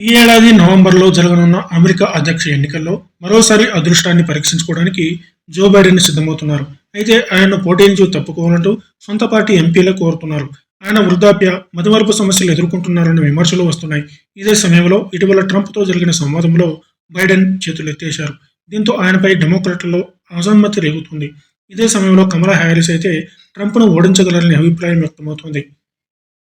ఈ ఏడాది నవంబర్లో జరగనున్న అమెరికా అధ్యక్ష ఎన్నికల్లో మరోసారి అదృష్టాన్ని పరీక్షించుకోవడానికి జో బైడెన్ సిద్ధమవుతున్నారు. అయితే ఆయన పోటీ నుంచి తప్పుకోవాలంటూ సొంత పార్టీ ఎంపీలే కోరుతున్నారు. ఆయన వృద్ధాప్య మతిమరుపు సమస్యలు ఎదుర్కొంటున్నారన్న విమర్శలు వస్తున్నాయి. ఇదే సమయంలో ఇటీవల ట్రంప్తో జరిగిన సంవాదంలో బైడెన్ చేతులెత్తేశారు. దీంతో ఆయనపై డెమోక్రాట్లలో అసమ్మతి రేగుతుంది. ఇదే సమయంలో కమలా హ్యారిస్ అయితే ట్రంప్ను ఓడించగలరనే అభిప్రాయం వ్యక్తమవుతోంది.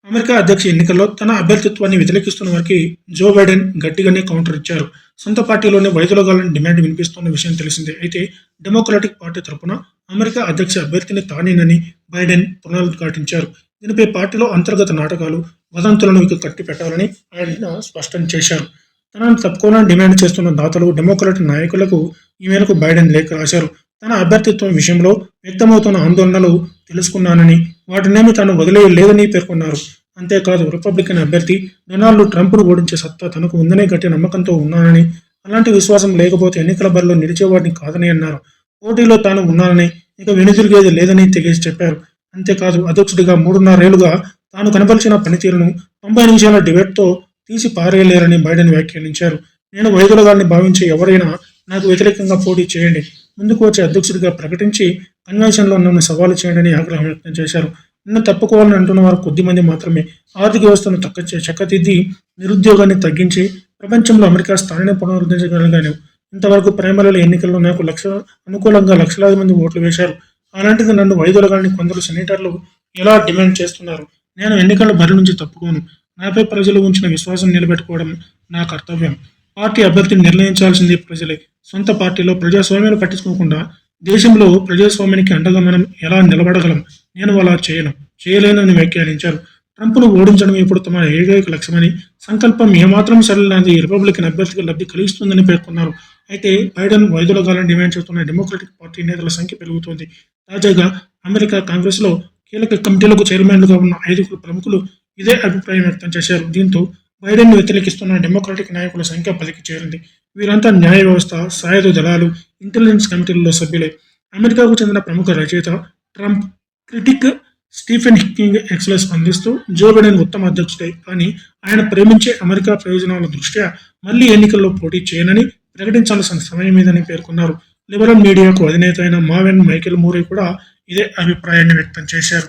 అమెరికా అధ్యక్ష ఎన్నికల్లో తన అభ్యర్థిత్వాన్ని వ్యతిరేకిస్తున్న వారికి జో బైడెన్ గట్టిగానే కౌంటర్ ఇచ్చారు. సొంత పార్టీలోనే వైదొలగాలని డిమాండ్ వినిపిస్తున్న విషయం తెలిసిందే. అయితే డెమోక్రాటిక్ పార్టీ తరపున అమెరికా అధ్యక్ష అభ్యర్థిని తానేనని బైడెన్ పునరుద్ఘాటించారు దీనిపై పార్టీలో అంతర్గత నాటకాలు వదంతులను ఇక కట్టి పెట్టాలని ఆయన స్పష్టం చేశారు. తనను తప్పుకోవాలని డిమాండ్ చేస్తున్న దాతలు డెమోక్రాటిక్ నాయకులకు ఈ మేరకు బైడెన్ లేఖ రాశారు. తన అభ్యర్థిత్వం విషయంలో వ్యక్తమవుతున్న ఆందోళనలు తెలుసుకున్నానని వాటినేమి తాను వదిలేయలేదని పేర్కొన్నారు. అంతేకాదు రిపబ్లికన్ అభ్యర్థి డొనాల్డ్ ట్రంప్ను ఓడించే సత్తా తనకు ఉందనే గట్టి నమ్మకంతో ఉన్నానని అలాంటి విశ్వాసం లేకపోతే ఎన్నికల బరిలో నిలిచేవాడిని కాదని అన్నారు. పోటీలో తాను ఉన్నానని ఇక వెనుదిరిగేది లేదని తెగేసి చెప్పారు. అంతేకాదు అధ్యక్షుడిగా మూడున్నరేళ్ళుగా తాను కనపరిచిన పనితీరును తొంభై నిమిషాల డిబేట్తో తీసి పారేయలేరని బైడెన్ వ్యాఖ్యానించారు. నేను వైదొలగాన్ని భావించే ఎవరైనా నాకు వ్యతిరేకంగా పోటీ చేయండి. ముందుకు వచ్చే అధ్యక్షుడిగా ప్రకటించి కన్వెన్షన్లో నన్ను సవాలు చేయండి ఆగ్రహం వ్యక్తం చేశారు. నిన్ను తప్పుకోవాలని అంటున్న వారు కొద్దిమంది మాత్రమే. ఆర్థిక వ్యవస్థను తక్క చక్కదిద్ది నిరుద్యోగాన్ని తగ్గించి ప్రపంచంలో అమెరికా స్థాయిని పునరుద్ధరించగలిగాను ఇంతవరకు ప్రైమరీల ఎన్నికల్లో నాకు లక్ష అనుకూలంగా లక్షలాది మంది ఓట్లు వేశారు. అలాంటిది నన్ను వైదొలగాలని కొందరు సెనేటర్లు ఎలా డిమాండ్ చేస్తున్నారు? నేను ఎన్నికల బరి నుంచి తప్పుకోను. నాపై ప్రజలు ఉంచిన విశ్వాసం నిలబెట్టుకోవడం నా కర్తవ్యం. పార్టీ అభ్యర్థిని నిర్ణయించాల్సింది ప్రజలే సొంత పార్టీలో ప్రజాస్వామ్యాన్ని పట్టించుకోకుండా దేశంలో ప్రజాస్వామ్యానికి అండగా మనం ఎలా నిలబడగలం? నేను అలా చేయను. చేయలేనని వ్యాఖ్యానించారు. ట్రంప్ను ఓడించడం ఇప్పుడు తమ ఏకైక లక్ష్యమని సంకల్పం ఏమాత్రం సరళనది రిపబ్లికన్ అభ్యర్థికి లబ్ధి కలిగిస్తుందని పేర్కొన్నారు. అయితే బైడెన్ వైదొలగాలని డిమాండ్ చేస్తున్న డెమోక్రటిక్ పార్టీ నేతల సంఖ్య పెరుగుతోంది. తాజాగా అమెరికా కాంగ్రెస్లో కీలక కమిటీలకు చైర్మన్లుగా ఉన్న ఐదుగురు ప్రముఖులు ఇదే అభిప్రాయం వ్యక్తం చేశారు. దీంతో బైడెన్ వ్యతిరేకిస్తున్న డెమోక్రాటిక్ నాయకుల సంఖ్య పదికి చేరింది. వీరంతా న్యాయ వ్యవస్థ సాయుధ దళాలు ఇంటెలిజెన్స్ కమిటీల్లో సభ్యులే. అమెరికాకు చెందిన ప్రముఖ రచయిత ట్రంప్ క్రిటిక్ స్టీఫెన్ హిక్కింగ్ ఎక్స్లెస్ స్పందిస్తూ జో బైడెన్ ఉత్తమ అధ్యక్షుడే కానీ ఆయన ప్రేమించే అమెరికా ప్రయోజనాల దృష్ట్యా మళ్ళీ ఎన్నికల్లో పోటీ చేయనని ప్రకటించాల్సిన సమయం ఇదని పేర్కొన్నారు. లిబరల్ మీడియాకు అధినేత అయిన మావెన్ మైకేల్ మూరే కూడా ఇదే అభిప్రాయాన్ని వ్యక్తం చేశారు.